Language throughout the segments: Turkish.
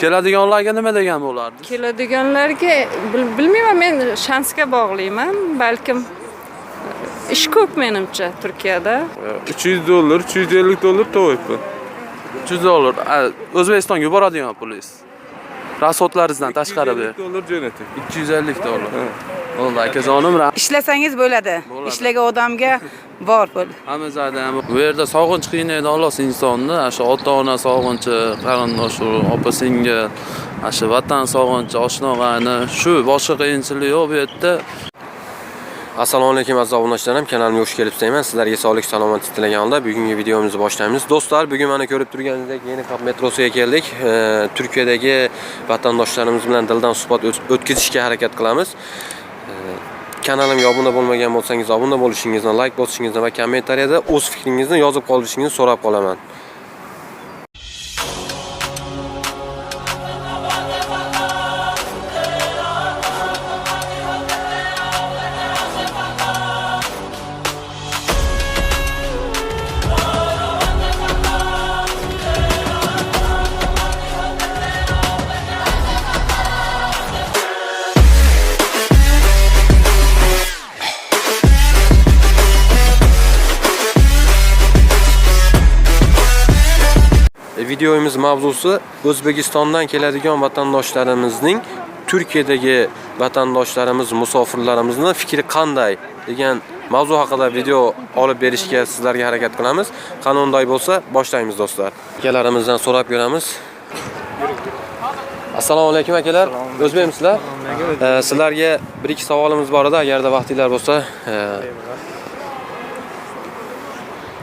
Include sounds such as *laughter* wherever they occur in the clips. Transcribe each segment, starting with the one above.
keladiganlarga nima degan bo'lardi keladiganlarga bil- bilmayman men shansga bog'liyman balkim ish ko'p menimcha turkiyada. 300 dollar, 350 dollar to'yibdi. 300 dollar a, o'zbekistonga yuboradigan pulingiz rasxodlaringizdan tashqari bu 250 dollar jo'nating. 250 dollar bo'ldi akajonim rahmat ishlasangiz bo'ladi ishlagan odamga bor pul hammazada ham bu yerda sog'inch qiynaydi xolos insonni ana shu ota ona sog'inchi qarindosh urug' opa singil ana shu vatan sog'inchi oshna og'ayni shu boshqa qiyinchilik yo'q bu yerda assalomu alaykum aziz obunachalarim kanalimga xush kelibsizlar sizlarga sog'lik salomatlik tilagan holda bugungi videomizni boshlaymiz do'stlar bugun mana ko'rib turganingizdek yeni kap metrosiga keldik E, turkiyadagi vatandoshlarimiz bilan dildan suhbat o't- o'tkazishga harakat qilamiz kanalimga obuna bo'lmagan bo'lsangiz obuna bo'lishingizni layk bosishingizni va kommentariyada o'z fikringizni yozib qolishingizni so'rab qolaman Videomiz mavzusi O'zbekistondan keladigan vatandoshlarimizning Turkiyadagi vatandoshlarimiz, musofirlarimizni fikri qanday degan mavzu haqida video olib berishga sizlarga harakat qilamiz. Qani unday bo'lsa, boshlaymiz do'stlar. Akalarimizdan so'rab ko'ramiz. Assalomu alaykum akalar. O'zbekmisizlar? E, sizlarga bir ikki savolimiz bor edi, agarda vaqtinglar bo'lsa, e,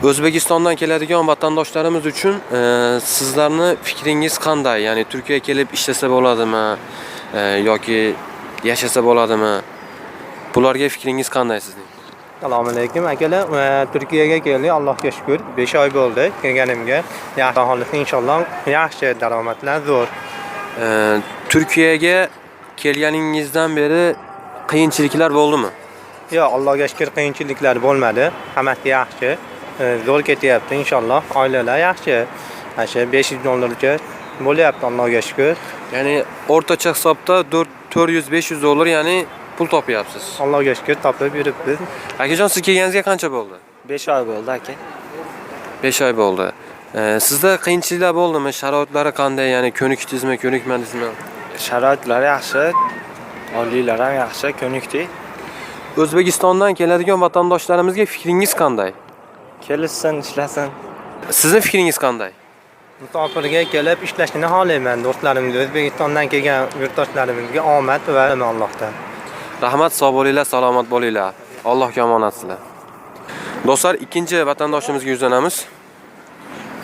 O'zbekistondan keladigan vatandoshlarimiz uchun e, sizlarni fikringiz qanday? Ya'ni Turkiyaga kelib ishlasa bo'ladimi e, yoki yashasa bo'ladimi? Bularga fikringiz qanday sizning? Assalomu alaykum akalar. Ee, Turkiyaga keldik. Allohga shukr. 5 oy bo'ldi kelganimga. Yaxshi aholisi inshaalloh yaxshi daromadlar zo'r. E, Turkiyaga kelganingizdan beri qiyinchiliklar bo'ldimi? Yo'q, Allohga shukr qiyinchiliklar bo'lmadi. Hammasi yaxshi. Ee, Zo'r ketyapti inshaalloh. Oilalar yaxshi. Mana shu 500 dollarcha bo'lyapti Allohga shukr. Ya'ni o'rtacha hisobda 4 400-500 dollar, ya'ni pul topyapsiz. Allohga shukr topib yuribmiz. Akajon siz kelganingizga qancha bo'ldi? 5 oy bo'ldi aka 5 oy bo'ldi. E, sizda qiyinchiliklar bo'ldimi? Sharoitlari qanday? Ya'ni ko'nikdingizmi, ko'nikmadingizmi? sharoitlar yaxshi oliylar ham yaxshi ko'nikdik O'zbekistondan keladigan vatandoshlarimizga fikringiz qanday? Kelishsin ishlasin Sizni fikringiz qanday? Musofirga kelib ishlashni xohlayman do'stlarimga, O'zbekistondan kelgan yurtdoshlarimizga omad va Allohdan. Rahmat, sog' bo'linglar, salomat bo'linglar. Allohga omonatsizlar. Do'stlar, ikkinchi vatandoshimizga yuzlanamiz.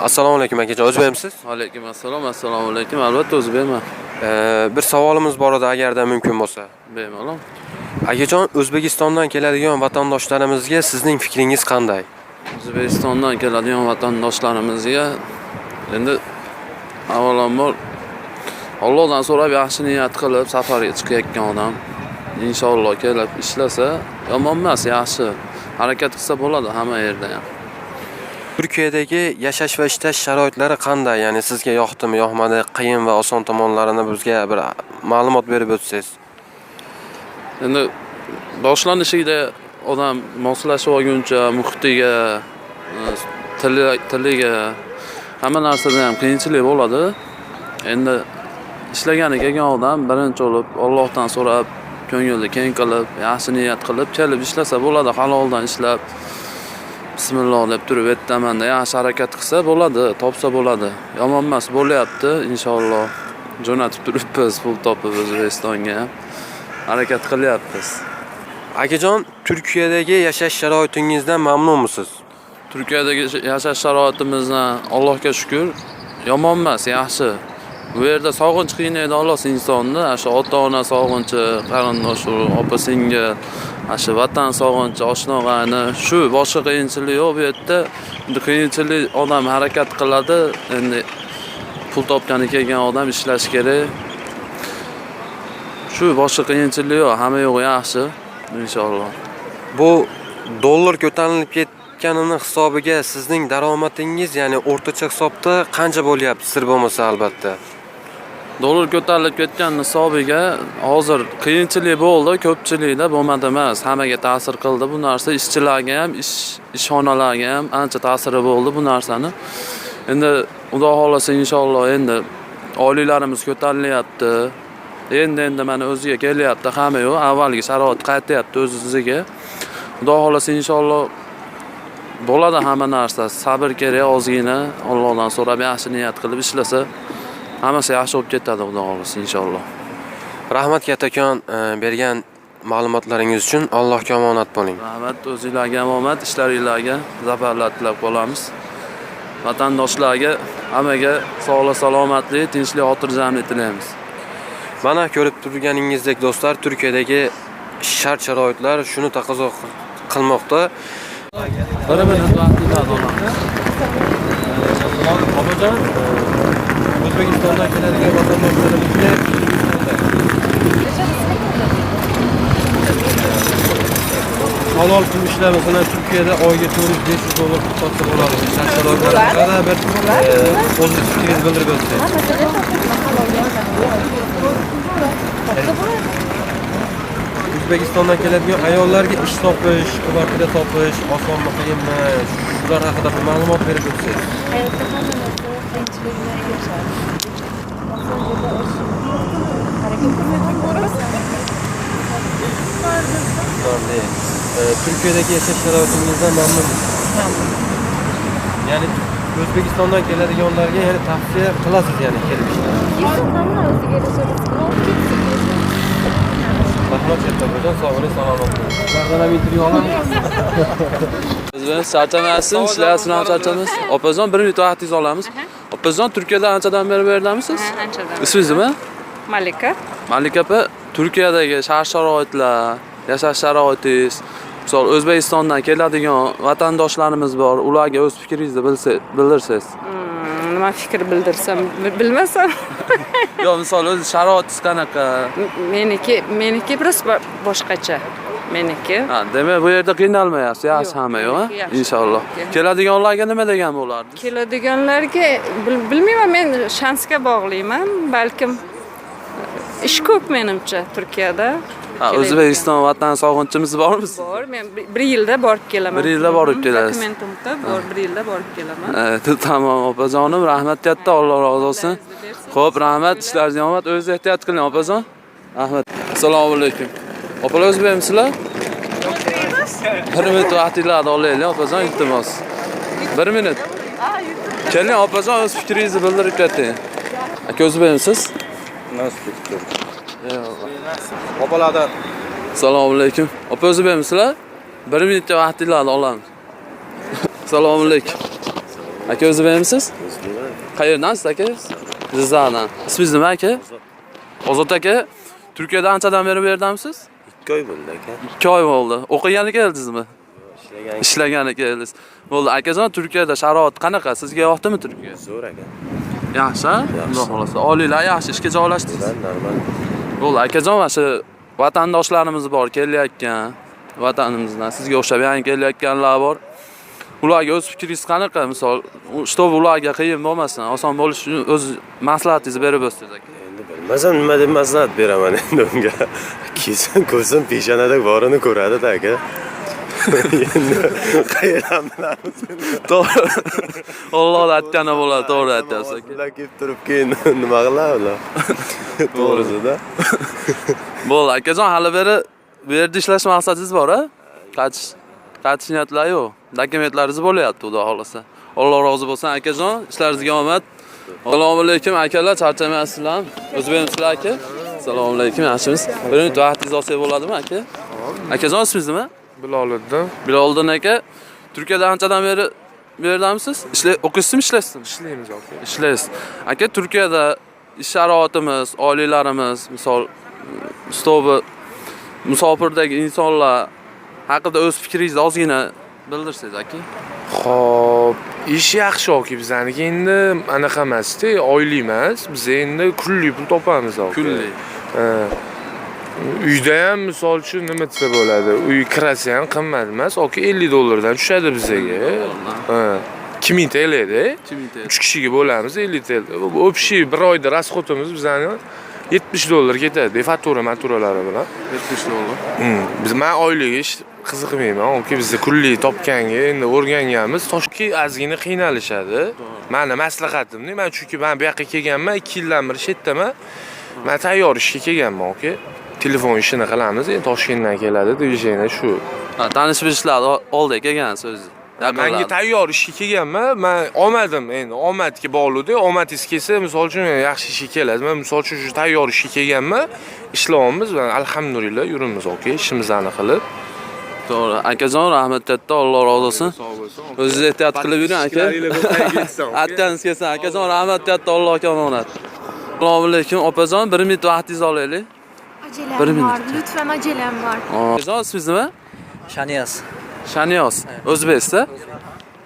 Assalomu alaykum akajon, o'zbekmisiz? alaykum assalom assalomu alaykum albatta o'zbekman Ee, bir savolimiz bor edi agarda mumkin bo'lsa. bemalol Akajon, O'zbekistondan keladigan vatandoshlarimizga sizning fikringiz qanday? O'zbekistondan keladigan vatandoshlarimizga endi avvalambor Allohdan so'rab yaxshi niyat qilib safarga chiqayotgan odam inshaalloh kelib ishlasa yomon emas yaxshi harakat qilsa bo'ladi hamma yerda ham Turkiyadagi yashash va ishlash sharoitlari qanday? Ya'ni sizga yoqdimi, yoqmadi, qiyin va oson tomonlarini bizga bir ma'lumot berib o'tsangiz. endi boshlanishida odam moslashib olguncha muhitiga e, tiliga hamma narsada ham qiyinchilik bo'ladi. Endi ishlagani kelgan odam birinchi bo'lib Allohdan so'rab ko'ngilni keng qilib yaxshi niyat qilib kelib ishlasa bo'ladi haloldan ishlab bismillah deb turib aytamanda yaxshi harakat qilsa bo'ladi topsa bo'ladi. Yomon emas bo'lyapti inshaalloh jo'natib turibmiz pul topib o'zbekistonga. Harakat qilyapmiz. Akajon, Turkiyadagi yashash sharoitingizdan mamnunmisiz? turkiyadagi yashash sharoitimizdan allohga shukur yomon emas yaxshi bu yerda sog'inch qiynaydi xolos insonni ana shu ota ona sog'inchi qarindosh urug' opa singil ana shu vatan sog'inchi oshna og'ayni shu boshqa qiyinchilik yo'q bu yerda endi qiyinchilik odam harakat qiladi endi pul topgani kelgan odam ishlashi kerak shu boshqa qiyinchilik yo'q hamma yo'q yaxshi inshaalloh Bu dollar ko'tarilib ketganini hisobiga sizning daromadingiz, ya'ni o'rtacha hisobda qancha bo'lyapti, sir bo'lmasa albatta. dollar ko'tarilib ketgan hisobiga hozir qiyinchilik bo'ldi ko'pchilikda bo'lmadi emas. Hammaga ta'sir qildi. Bu narsa ishchilarga ham ish ishxonalarga ham ancha ta'siri bo'ldi bu narsani. Endi xudo xohlasa inshaalloh endi oyliklarimiz ko'tarilyapti endi endi mana o'ziga kelyapti hamma yo'q. Avvalgi sharoit qaytyapti o'z iziga xudo xohlasa inshaalloh bo'ladi hamma narsa. Sabr kerak ozgina. Allohdan so'rab yaxshi niyat qilib ishlasa hammasi yaxshi bo'lib ketadi xudo xohlasa inshaalloh. Rahmat kattakon e, bergan ma'lumotlaringiz uchun Allohga omonat bo'ling. rahmat o'zinglarga omad ishlaringlarga zafarlar tilab qolamiz. Vatandoshlarga hammaga sog'lik salomatlik tinchlik xotirjamlik tilaymiz Mana ko'rib turganingizdek do'stlar, Turkiyadagi shart sharoitlar shuni taqozo qilmoqda. minut vaqtinglarni olamiz Onajon, O'zbekistondan keladigan vatandoshlarimizga halol pul ishlab masalan Turkiyada oyiga 400-500 dollar pul topsa bo'ladi. Shart sharoitlar haqida bir e, o'z fikringizni bildirib o'tsangiz. O'zbekistondan keladigan ayollarga ish topish, kvartira topish osonmi, qiyinmi? Shular haqida bir ma'lumot berib o'tsangiz. Hayotda hamma narsa qiyinchilik bilan erishadi. Turkiyadagi yashash sharoitingizdan mamnunmisiz? Ya'ni O'zbekistondan keladiganlarga ya'ni tavsiya qilasiz ya'ni kelib ishlashni. Hamma o'ziga yarasha rizqini olib ketsin. Rahmat kattakon, sog' bo'ling, salomat bo'ling. Sizlardan ham intervyu olamiz. O'zimiz charchamaysiz ishlayapsizmi ham charchamaysiz opajon bir minut vaqtingizni olamiz opajon turkiyada anchadan beri bu yerdamisiz Ha, anchadan. ismingiz nima Malika. malik opa turkiyadagi shart sharoitlar yashash sharoitingiz misol o'zbekistondan keladigan vatandoshlarimiz bor ularga o'z fikringizni bildirsangiz Hmm, nima fikr bildirsam bi- bilmasam. *laughs* yo misol o'zi sharoitingiz qanaqa meniki meniki biroz bo- boshqacha. Meniki. ha demak bu yerda qiynalmayapsiz yaxshi Yo'q, hamma yo'q inshaalloh keladiganlarga nima degan bo'lardi Keladiganlarga bil- bilmayman men shansga bog'liyman. Balkim ish ko'p menimcha Turkiyada. Ha o'zbekiston vatan sog'inchimiz bormi Bor, men bi- bir yilda borib kelaman. Bir yilda borib kelasiz. Dokumentimda bor, bir yilda borib kelaman. Evet, *laughs* tamam opajonim rahmat katta alloh rozi olsin ho'p rahmat ishlaringizga omad o'zingiz ehtiyot qiling opajon rahmat assalomu alaykum opalar o'zbekmisizlar bir minut vaqtinglarni olaylik opajon iltimos bir minut. Keling opajon o'z fikringizni bildirib keting aka o'zbekmisiz Opalardan assalomu alaykum opa o'zbekmisizlar bir minutcha vaqtinglarni *laughs* olamiz assalomu alaykum aka o'zbekmisiz qayerdansiz aka jizzaxdan ismingiz nima aka ozod aka turkiyada anchadan beri bu yerdamisiz ikki oy bo'ldi aka ikki oy bo'ldi. O'qigani keldingizmi ishlagan ishlagani keldingiz bo'ldi. Akajon turkiyada sharoit qanaqa? Sizga yoqdimi turkiya zo'r aka yaxshi. Xudo xohlasa oliylar yaxshi. İshga joylashdingiz. Normal bo'ldi. Akajon mana shu vatandoshlarimiz bor kelayotgan vatanimizdan. Sizga o'xshab yangi kelayotganlar bor. Ularga o'z fikringiz qanaqa? Misol чтобы ularga qiyin bo'lmasin oson bo'lishi uchun o'z maslahatingizni berib o'tsangiz aka endi bilmasam nima deb maslahat beraman endi unga? *laughs* Kelsin ko'rsin peshonada borini ko'radida aka. Bilamiz to'g'ri ollohni aytgani bo'ladi to'g'ri aytyapsiz aka kelib turib keyin nima qiladi ular to'g'risida bo'ldi akajon hali beri bu yerda ishlash maqsadingiz bor a qaytish qaytish niyatlar yo'q dokumentlaringiz bo'lyapti xudo xohlasa alloh rozi bo'lsin akajon ishlaringizga omad assalomu alaykum akalar charchamaysizlarmi o'zbekmisizlar aka assalomu alaykum yaxshimisiz bir minut vaqtingizni olsak bo'ladimi aka akajon ismingiz nima Biloliddin biloliddin aka turkiyada anchadan beri bu yerdamisiz ishlay o'qiysizmi ishlaysizmi ishlaymiz aka. ishlaysiz aka turkiyada ish sharoitimiz oyliklarimiz misol stobi musofirdagi insonlar haqida o'z fikringizni ozgina bildirsangiz aka Xo'p, ish yaxshi oki bizaniki endi. Anaqa emasda, oylik emas. Biz endi kunlik pul topamiz oki. kunlik Ha. Uyda ham misol uchun nima desa bo'ladi? Uy kirasi ham qimmat emas, oki 50 dollardan tushadi bizaga. Ha. ikki ming tl edi 2000 TL. uch kishiga bo'lamiz ellik tl общий bir oyda расходimiz bizani yetmish dollar ketadi faktura maturalari bilan 70 dollar. Hmm, biz man oylik ish qiziqmayman chunki bizda kunlik topganga endi o'rganganmiz toshki ozgina qiynalishadi mani maslahatimda man chunki man bu yoqqa kelganman ikki yildan beri shu yerdaman man tayyor ishga kelganman oka telefon ishini qilamiz endi toshkentdan keladi движение shu Ha, tanish bilishlar oldi kelgansiz o'zi. manga tayyor ishga kelganman man omadim endi omadga bog'liqda omadingiz kelsa misol uchun yaxshi ishga keladi man misol uchun shu tayyor ishga kelganman ishlayapmiz va alhamdulillah yuribmiz oka ishimizni qilib To'g'ri. Akajon rahmat katta, Alloh rozi olsin. O'zingiz ehtiyot qilib yuring aka. Aytganingiz kelsin. Akajon rahmat katta, Allohga omonat. Assalomu alaykum, opajon, 1 minut vaqtingizni olaylik. Acelem Bir minut. var. Lütfen acelem var. Akajon ismingiz nima? Shaniyaz. Shaniyoz, o'zbekisda?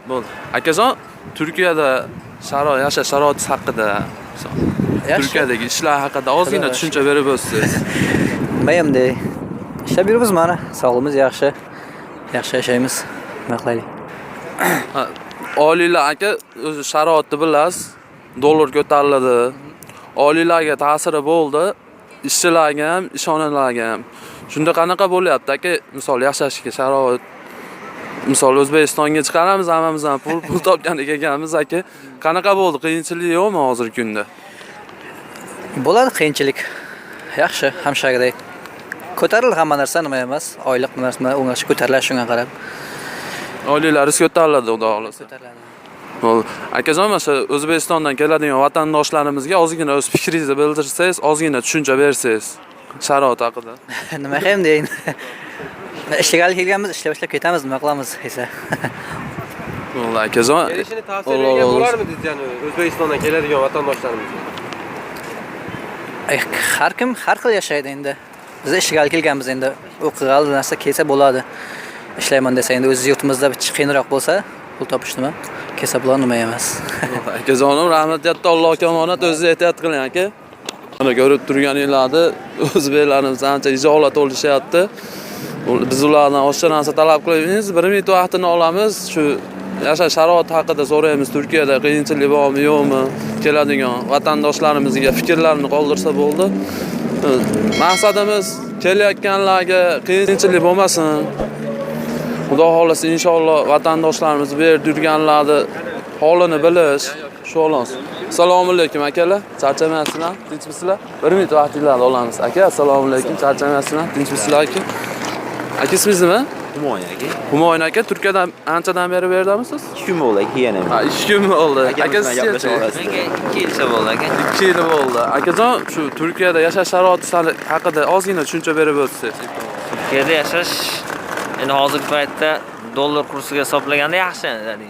Bo'ldi. Akajon, Turkiyada sharoit, yashash sharoiti haqida, Turkiyadagi ishlar haqida ozgina tushuncha berib o'tsangiz. *laughs* Mayamda. Ishlab yuribmiz mana. Sog'lig'imiz yaxshi. Yaxshi yashaymiz. Nima qilaylik? Oliylar aka, o'zi sharoitni bilasiz. Dollar ko'tariladi. Oliylarga ta'siri bo'ldi. Ishchilarga ham, ishonalarga ham. Shunda qanaqa bo'lyapti aka? Misol yashashga sharoit Misol O'zbekistonga chiqaramiz, hammamiz ham pul pul topganiga kelganmiz aka. Qanaqa bo'ldi? Qiyinchilik yo'qmi hozirgi kunda? Bo'ladi qiyinchilik. Yaxshi, hamshagidek. Ko'tarildi hamma narsa, nima emas. Oylik narsa o'ngashib ko'tariladi shunga qarab. Oliylar ko'tariladi, xudo xolasa. Ko'tariladi. Akajon, mana shu O'zbekistondan keladigan vatandoshlarimizga ozgina o'z fikringizni bildirsangiz, ozgina tushuncha bersangiz sharoit haqida. *laughs* nima qilamiz deyin. Ishlagani kelganmiz, ishlab ishlab ketamiz, nima qilamiz esa. *laughs* Bo'ldi, akajon. Kelishini tavsiya bo'larmidingiz ya'ni O'zbekistondan keladigan vatandoshlarimizga? Ay, har kim har xil yashaydi endi. Biz ishlagani kelganmiz endi. O'qigan narsa kelsa bo'ladi. Ishlayman desa endi o'z yurtimizda bir qiyinroq bo'lsa, pul topish nima? Kelsa bo'ladi nima emas. Akajonim, rahmat katta, Allohga omonat, o'zingiz ehtiyot qiling aka. Mana ko'rib turganinglarni o'zbeklarimiz ancha ijolat olishyapti. Biz ulardan oshcha narsa talab qilmaymiz. 1 minut vaqtini olamiz. Shu yashash sharoiti haqida so'raymiz. Turkiyada qiyinchilik bormi, yo'qmi? Keladigan vatandoshlarimizga fikrlarini qoldirsa bo'ldi. Maqsadimiz kelayotganlarga qiyinchilik bo'lmasin. Xudo xolasa inshaalloh vatandoshlarimiz bu yerda yurganlarni holini bilish shu xolos. Assalomu alaykum akalar. Charchamaysizlar? Tinchmisizlar? 1 minut vaqtingizni olamiz. Aka, assalomu alaykum. Charchamaysizlar? Tinchmisizlar aka? Aka ismingiz nima? Humoyin aka. Humoyin aka, Turkiyadan anchadan beri bu yerdamisiz? 2 kun bo'ldi aka yana. Ha, 2 kun bo'ldi. Aka gaplashib sizcha? olasiz. İki yılsa oldu aga. 2 yil bo'ldi. Akajon, shu Turkiyada yashash sharoiti haqida ozgina tushuncha berib o'tsangiz. Turkiyada yashash endi hozirgi paytda dollar kursiga hisoblaganda yaxshi. Ya'ni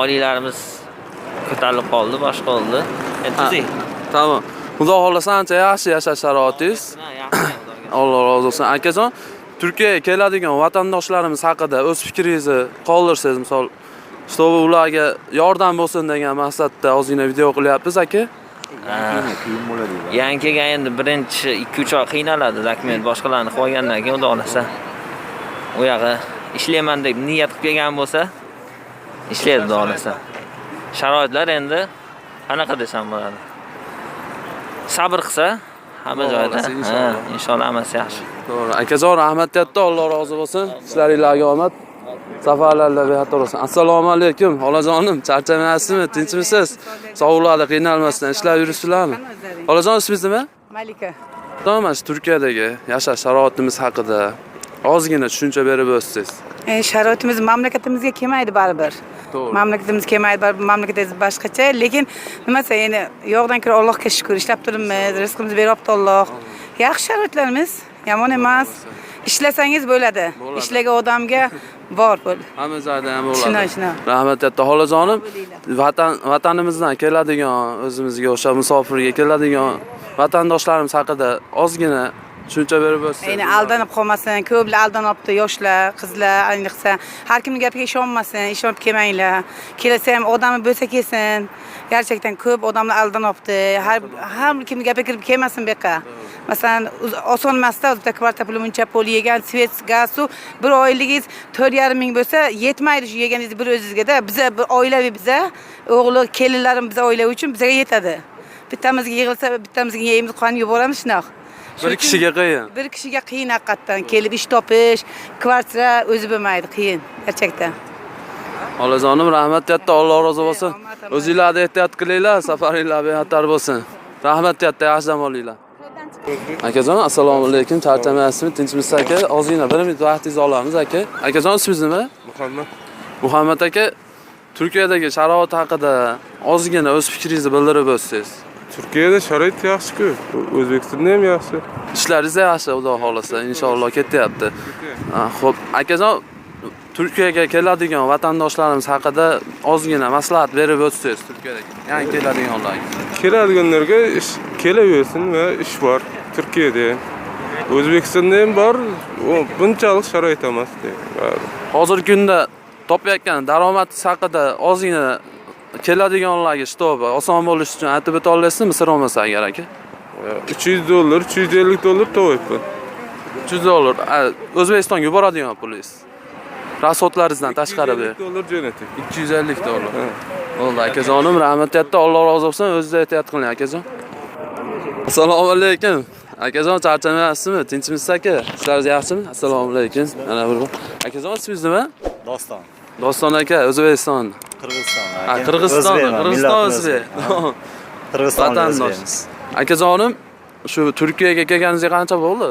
oliylarimiz ko'tarilib qoldi, boshqa oldi. Endi Ha. tuzing. Tamam. Xudo xolasa ancha yaxshi yashash sharoitingiz. Ha, yaxshi. Xudoga Alloh razı olsun. Akajon, Turkiyaga keladigan vatandoshlarimiz haqida o'z fikringizni qoldirsangiz, misol, чтобы ularga yordam bo'lsin degan maqsadda ozgina video qilyapmiz aka. Qiyin bo'ladi. Yangi kelgan endi birinchi 2-3 oy qiynaladi dokument boshqalarni qilib olgandan keyin xudo xolasa U yog'i ishlayman deb niyat qilib kelgan bo'lsa ishlaydi xudo xolasa. Sharoitlar endi qanaqa desam bo'ladi? Sabr qilsa hamma joyda. xohlasa, Ha, inshaalloh. hammasi yaxshi. To'g'ri. Akajon, rahmat katta, Alloh rozi bo'lsin. Ishlaringizga omad. Safarlarda behat bo'lsin. Assalomu alaykum, xolajonim. Charchamaysizmi? Tinchmisiz? Sovuqlarda qiynalmasdan ishlab yuribsizlarmi? Xolajon, ismingiz nima? Malika. Shu Turkiyadagi yashash sharoitimiz haqida ozgina tushuncha berib o'tsangiz. E, sharoitimiz mamlakatimizga kelmaydi baribir. To'g'ri. Mamlakatimiz kelmaydi, baribir mamlakatimiz boshqacha, lekin nimasi endi yo'qdan ko'ra Allohga shukr, ishlab turibmiz, rizqimizni beryapti Alloh. Yaxshi sharoitlarimiz, yomon emas. Ishlasangiz bo'ladi. Ishlagan odamga *laughs* bor pul. Hamma joyda ham bo'ladi. Shuna, shuna. Rahmat katta xolajonim. Vatan vatanimizdan keladigan o'zimizga o'sha musofirga keladigan vatandoshlarimiz haqida ozgina tushuncha berib o'tsangiz. Ya'ni aldanib qolmasin. Ko'plar aldanyapti, yoshlar, qizlar, ayniqsa har kimning gapiga ishonmasin, ishonib kelmanglar. Kelsa ham odami bo'lsa kelsin. Gerçekten ko'p odamlar aldanyapti. Har har kimning gapiga kirib kelmasin bu yoqqa. masalan oson emasda o'zida kvarta puli muncha pul yegan svet gaz suv bir oyligingiz to'rt yarim ming bo'lsa yetmaydi shu yeganingiz bir o'zingizgada biza bir oilaviy biza o'g'li kelinlarim biza oilaviy uchun bizaga yetadi bittamizga yig'ilsa bittamizga yeymiz qon yuboramiz shunaqa bir kishiga qiyin bir kishiga qiyin haqiqatdan kelib ish topish kvartira o'zi bo'lmaydi qiyin gerçekten Olajonim rahmat katta Alloh rozi bo'lsin. O'zingizlarni ehtiyot qilinglar, safaringlar bexatar bo'lsin. Rahmat katta, yaxshi dam olinglar. Akajon, assalomu alaykum. Charchamaysizmi? Tinchmisiz aka? Ozgina bir minut vaqtingizni olamiz aka. Akajon, ismingiz nima? muhammad Muhammad aka, Turkiyadagi sharoit haqida ozgina o'z fikringizni bildirib o'tsangiz. Turkiyada sharoit yaxshi-ku o'zbekistonda ham yaxshi Ishlaringiz yaxshi, Xudo xolasa, inshaalloh ketyapti. Ha, Xo'p, akajon, Turkiyaga keladigan vatandoshlarimiz haqida ozgina maslahat berib o'tsangiz Turkiyadagi yangi keladiganlarga. keladiganlarga ish kelaversin va ish bor turkiyada ham o'zbekistonda ham bor bunchalik sharoit emas Hozirgi kunda topayotgan daromadingiz haqida ozgina keladiganlarga shtobi oson bo'lishi uchun aytib o'ta olasizmi, sir olmasa agar aka? 300 dollar 350 dollar to'yibman 300 dollar a, O'zbekistonga yuboradigan pulingiz. Rasxodlaringizdan tashqari bu. 250 dollar jo'natib 250 dollar. Bo'ldi akajonim, rahmat katta. Alloh rozi bo'lsin. O'zingiz ehtiyot qiling akajon. Assalomu alaykum. Akajon charchamaysizmi? Tinchmisiz aka? Ishlaringiz yaxshimi? Assalomu alaykum. Mana bir. Akajon ismingiz nima? Doston. Doston aka, O'zbekiston. Qirg'iziston. Ha, Qirg'iziston, Qirg'iziston o'zbek. Qirg'iziston Vatandosh. Akajonim, shu Turkiyaga kelganingizga qancha bo'ldi?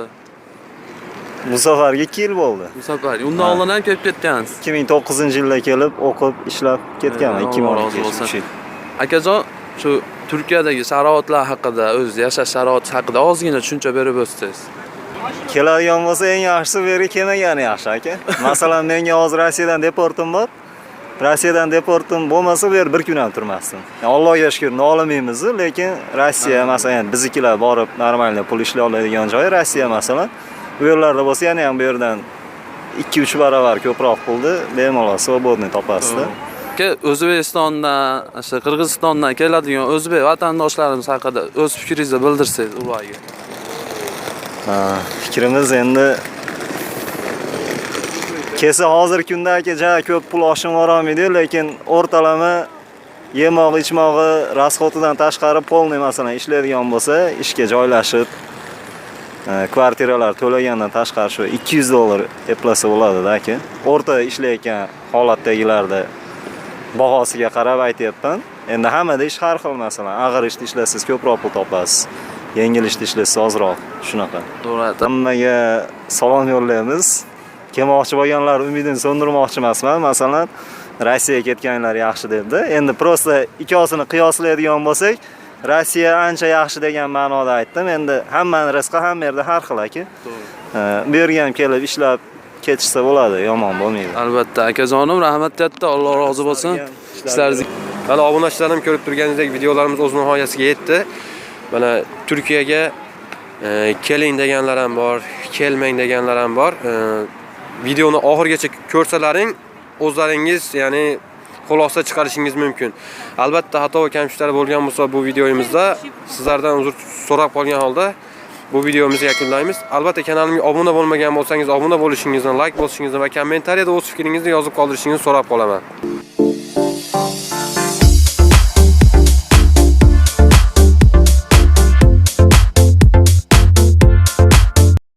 Bu safarga 2 yil bo'ldi. Bu safar. Undan oldin ham kelib ketgansiz. 2009-yilda kelib, o'qib, ishlab ketganman. Alloh 2012 rozi bo'lsin. yil. Akajon, shu Turkiyadagi sharoitlar haqida, o'z yashash sharoiti haqida ozgina tushuncha berib o'tsangiz. Keladigan bo'lsa eng yaxshisi bu yerga kelmagani yaxshi aka. Masalan, menga hozir Rossiyadan deportim bor. Rossiyadan deportim bo'lmasa bu yer bir kun ham turmasdim. Allohga shukr, nolimaymiz, lekin Rossiya masalan biznikilar borib normalniy pul ishlay oladigan joy Rossiya masalan. Bu yerlarda bo'lsa yana ham bu yerdan 2-3 barobar ko'proq pulni bemalol svobodniy topasizda. Aka, O'zbekistondan, o'sha Qirg'izistondan keladigan o'zbek vatandoshlarimiz haqida o'z fikringizni bildirsangiz ularga. Fikrimiz endi kelsa hozirgi kunda aka ja ko'p pul oshim olmaydi, lekin o'rtalama yemog'i ichmog'i, rasxotidan tashqari полный masalan ishlaydigan bo'lsa, ishga joylashib e, kvartiralar to'lagandan tashqari shu 200 dollar eplasa bo'ladi-da aka. O'rta ishlayotgan holatdagilarda bahosiga qarab aytyapman. Endi hammada ish har xil masalan, og'ir ishda ishlasangiz ko'proq pul topasiz. Yengil ishlasangiz ozroq, shunaqa. To'g'ri. Hammaga salom yo'llaymiz. Kelmoqchi bo'lganlar umidini so'ndirmoqchi emasman. Masalan, Rossiyaga ketganlar yaxshi debdi. Endi prosta ikkosini qiyoslaydigan bo'lsak, Rossiya ancha yaxshi degan ma'noda aytdim. Endi hammaning rizqi ham yerda har xil aka. Bu yerga ham kelib ishlab ketishsa bo'ladi, yomon bo'lmaydi. Albatta, akajonim, rahmat katta. Alloh rozi bo'lsin. Ishlaringiz Hali obunachilarim ko'rib turganingizdek videolarimiz o'z nihoyasiga yetdi. Mana Turkiyaga e, keling deganlar ham bor, kelmang deganlar ham bor. E, videoni oxirigacha ko'rsalaring, ya'ni xulosa chiqarishingiz mumkin. Albatta, xato va kamchiliklar bo'lgan bo'lsa bu videomizda sizlardan uzr so'rab qolgan holda bu videomizni yakunlaymiz. Albatta kanalimga obuna bo'lmagan bo'lsangiz obuna bo'lishingizni, like bosishingizni va kommentariyada o'z fikringizni yozib qoldirishingizni so'rab qolaman.